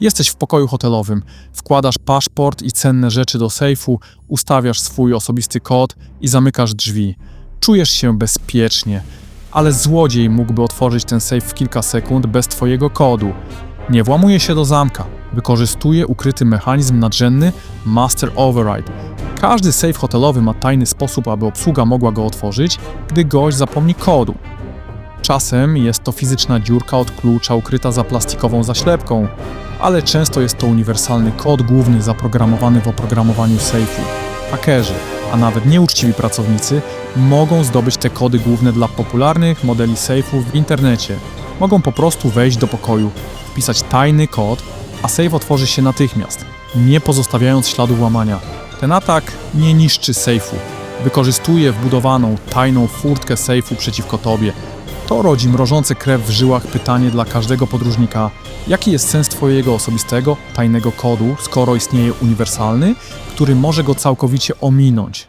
Jesteś w pokoju hotelowym, wkładasz paszport i cenne rzeczy do sejfu, ustawiasz swój osobisty kod i zamykasz drzwi. Czujesz się bezpiecznie, ale złodziej mógłby otworzyć ten sejf w kilka sekund bez twojego kodu. Nie włamuje się do zamka, wykorzystuje ukryty mechanizm nadrzędny Master Override. Każdy sejf hotelowy ma tajny sposób, aby obsługa mogła go otworzyć, gdy gość zapomni kodu. Czasem jest to fizyczna dziurka od klucza ukryta za plastikową zaślepką, ale często jest to uniwersalny kod główny zaprogramowany w oprogramowaniu sejfu. Hakerzy, a nawet nieuczciwi pracownicy mogą zdobyć te kody główne dla popularnych modeli sejfów w internecie. Mogą po prostu wejść do pokoju, wpisać tajny kod, a sejf otworzy się natychmiast, nie pozostawiając śladu łamania. Ten atak nie niszczy sejfu, wykorzystuje wbudowaną tajną furtkę sejfu przeciwko tobie, to rodzi mrożące krew w żyłach pytanie dla każdego podróżnika: jaki jest sens Twojego osobistego, tajnego kodu, skoro istnieje uniwersalny, który może go całkowicie ominąć?